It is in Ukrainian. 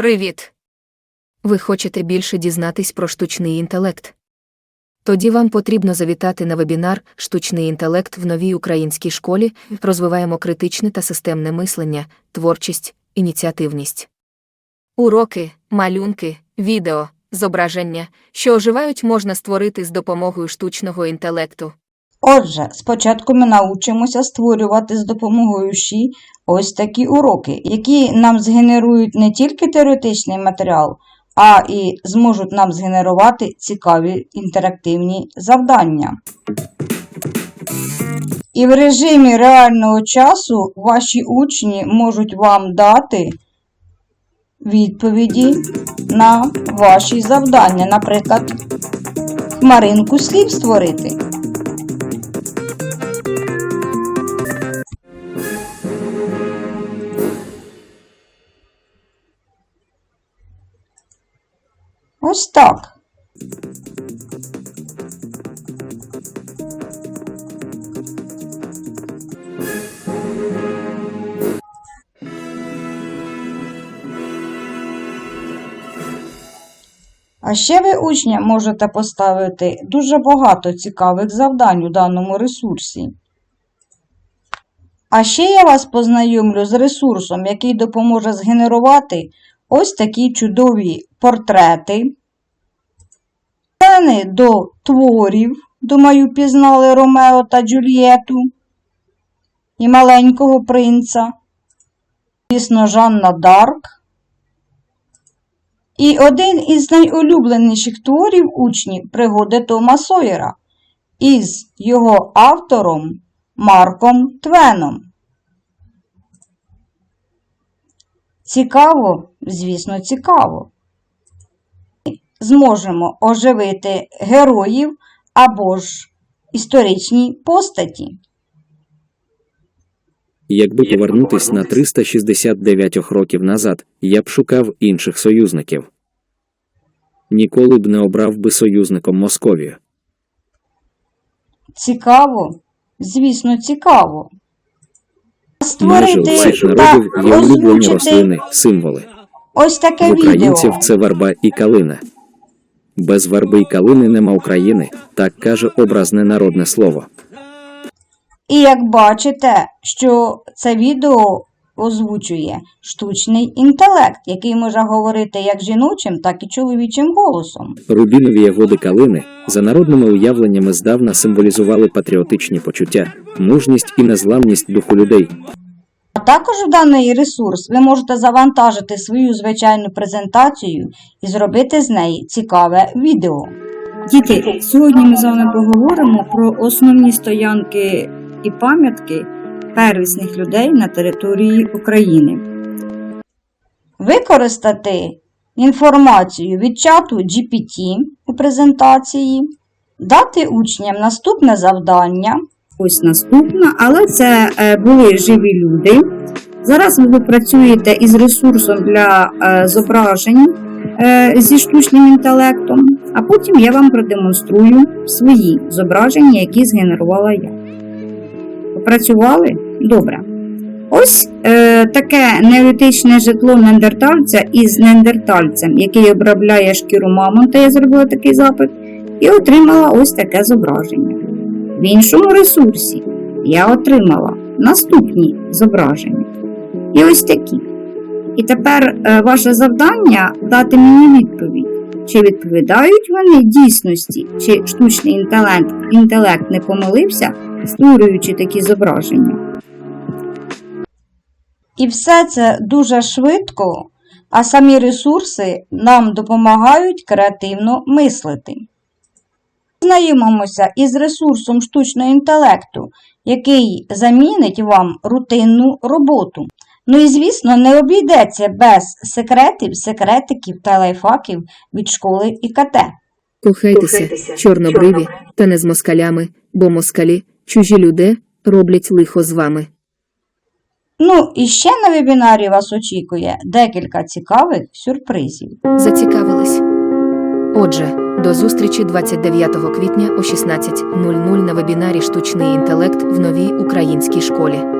Привіт! Ви хочете більше дізнатись про штучний інтелект? Тоді вам потрібно завітати на вебінар Штучний інтелект в новій українській школі. Розвиваємо критичне та системне мислення, творчість, ініціативність. Уроки, малюнки, відео, зображення, що оживають, можна створити з допомогою штучного інтелекту. Отже, спочатку ми научимося створювати з допомогою ШІ ось такі уроки, які нам згенерують не тільки теоретичний матеріал, а і зможуть нам згенерувати цікаві інтерактивні завдання. І в режимі реального часу ваші учні можуть вам дати відповіді на ваші завдання, наприклад, хмаринку слів створити. Ось так. А ще ви учням можете поставити дуже багато цікавих завдань у даному ресурсі. А ще я вас познайомлю з ресурсом, який допоможе згенерувати ось такі чудові портрети. Сцени до творів, думаю, пізнали Ромео та Джульєту і маленького принца, звісно, Жанна Дарк. І один із найулюбленіших творів учнів пригоди Тома Сойера із його автором Марком Твеном. Цікаво, звісно, цікаво. Зможемо оживити героїв або ж історичні постаті. Якби повернутись на 369 років назад, я б шукав інших союзників. Ніколи б не обрав би союзником Московію. Цікаво, звісно, цікаво. Створити всіх народів є улюблені рослини, символи. ось таке В відео. українців це верба і калина. Без верби й калини нема України, так каже образне народне слово. І як бачите, що це відео озвучує штучний інтелект, який може говорити як жіночим, так і чоловічим голосом. Рубінові ягоди калини за народними уявленнями здавна символізували патріотичні почуття, мужність і незламність духу людей. А також в даний ресурс ви можете завантажити свою звичайну презентацію і зробити з неї цікаве відео. Діти, сьогодні ми з вами поговоримо про основні стоянки і пам'ятки первісних людей на території України. Використати інформацію від чату GPT у презентації, дати учням наступне завдання. Ось наступне, але це е, були живі люди. Зараз ви працюєте із ресурсом для е, зображень е, зі штучним інтелектом, а потім я вам продемонструю свої зображення, які згенерувала я. Попрацювали? Добре. Ось е, таке неолітичне житло неандертальця із неандертальцем, який обробляє шкіру мамонта, я зробила такий запит, і отримала ось таке зображення. В іншому ресурсі я отримала наступні зображення. І ось такі. І тепер е, ваше завдання дати мені відповідь, чи відповідають вони дійсності, чи штучний інтелект, інтелект не помилився, створюючи такі зображення. І все це дуже швидко, а самі ресурси нам допомагають креативно мислити. Знайомимося із ресурсом штучного інтелекту, який замінить вам рутинну роботу. Ну і, звісно, не обійдеться без секретів, секретиків та лайфхаків від школи ІКТ. Кохайтеся, чорнобриві, та не з москалями, бо москалі, чужі люди, роблять лихо з вами. Ну і ще на вебінарі вас очікує декілька цікавих сюрпризів. Зацікавились? Отже, до зустрічі 29 квітня о 16.00 на вебінарі Штучний інтелект в новій українській школі.